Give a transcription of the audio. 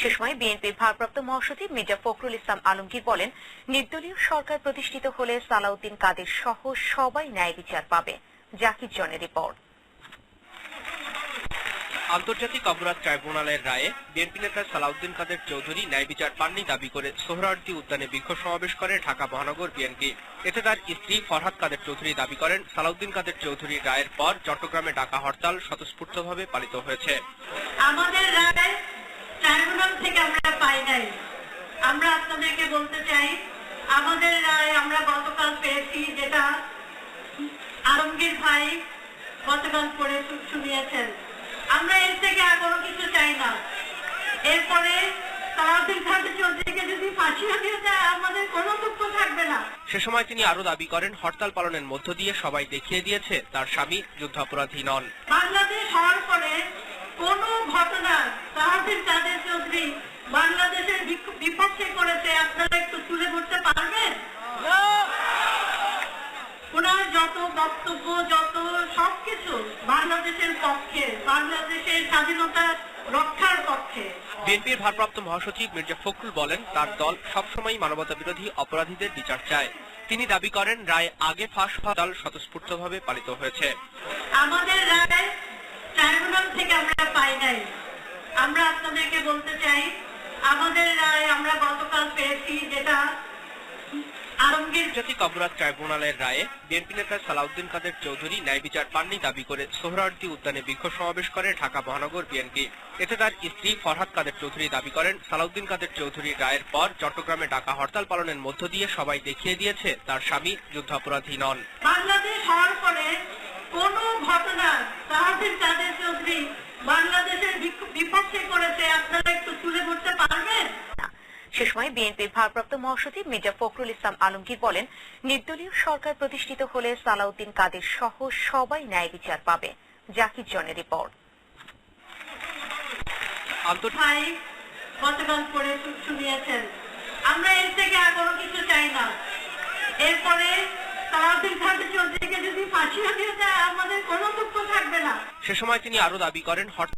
সে সময় বিএনপির ভারপ্রাপ্ত মহাসচিব মির্জা ফখরুল ইসলাম আলমগীর বলেন নির্দলীয় সরকার প্রতিষ্ঠিত হলে সালাউদ্দিন কাদের সহ সবাই ন্যায় বিচার পাবে। জাকির জনের রিপোর্ট। আন্তর্জাতিক অপরাধ ট্রাইব্যুনালের রায়ে বিএনপি নেতা সালাউদ্দিন কাদের চৌধুরী ন্যায় বিচার পাননি দাবি করে সোহরাওয়ার্দী উদ্যানে বিক্ষোভ সমাবেশ করে ঢাকা মহানগর বিএনপি। এতে তার স্ত্রী ফরহাদ কাদের চৌধুরী দাবি করেন সালাউদ্দিন কাদের চৌধুরীর রায়ের পর চট্টগ্রামে ডাকা হরতাল স্বতঃস্ফূর্তভাবে পালিত হয়েছে। আমাদের রায় ট্রাইব্যুনাল থেকে আমরা পাই নাই। আমরা আপনাদেরকে বলতে চাই আমাদের রায় আমরা গতকাল পেয়েছি যেটা আলমগীর ভাই গতকাল পড়ে শুনিয়েছেন। আমরা এর থেকে আর কোনো কিছু চাই না। এরপরে সে সময় তিনি আরও দাবি করেন হরতাল পালনের মধ্য দিয়ে সবাই দেখিয়ে দিয়েছে তার স্বামী যুদ্ধাপরাধী নন। বাংলাদেশ হওয়ার পরে কোন ঘটনা সাহাবির কাদের চৌধুরী বাংলাদেশের বিপক্ষে করেছে আপনারা একটু তুলে ধরতে পারবেন? ওনার যত বক্তব্য যত সবকিছু বাংলাদেশের পক্ষে বাংলাদেশের স্বাধীনতা রক্ষার পক্ষে। বিএনপির ভারপ্রাপ্ত মহাসচিব মির্জা ফখরুল বলেন তার দল সবসময় মানবতা বিরোধী অপরাধীদের বিচার চায়। তিনি দাবি করেন রায় আগে ফাঁস হরতাল স্বতঃস্ফূর্তভাবে পালিত হয়েছে। আমাদের রায় ট্রাইব্যুনাল থেকে আমরা পাই নাই। আমরা আপনাদেরকে বলতে চাই আমাদের রায় আমরা গতকাল পেয়েছি যেটা আন্তর্জাতিক অপরাধ ট্রাইব্যুনালের রায়ে বিএনপি নেতা সালাউদ্দিন কাদের চৌধুরী ন্যায় বিচার পাননি দাবি করে সোহরাওয়ার্দী উদ্যানে বিক্ষোভ সমাবেশ করে ঢাকা মহানগর বিএনপি। এতে তার স্ত্রী ফরহাদ কাদের চৌধুরী দাবি করেন সালাউদ্দিন কাদের চৌধুরীর রায়ের পর চট্টগ্রামে ডাকা হরতাল পালনের মধ্য দিয়ে সবাই দেখিয়ে দিয়েছে তার স্বামী যুদ্ধাপরাধী নন। বাংলাদেশ হওয়ার পরে কোন ঘটনা সাহাবির কাদের চৌধুরী বাংলাদেশের বিক- বিপক্ষে করেছে আপনারা একটু তুলে ধরতে পারবেন সে সময় বিএনপির ভারপ্রাপ্ত মহাসচিব মির্জা ফখরুল ইসলাম আলমগীর বলেন নির্দলীয় সরকার প্রতিষ্ঠিত হলে সালাউদ্দিন কাদের সহ সবাই ন্যায় বিচার পাবে। জাকির জনের রিপোর্ট। আন্তর্জাতিক ভাই গতকাল পড়ে শুনিয়েছেন। আমরা এর থেকে আর কোনো কিছু চাই না। এরপরে সালাউদ্দিন খাদের চৌধুরীকে যদি ফাঁসি হয়ে যায় আমাদের কোনো দুঃখ থাকবে না। সে সময় তিনি আরও দাবি করেন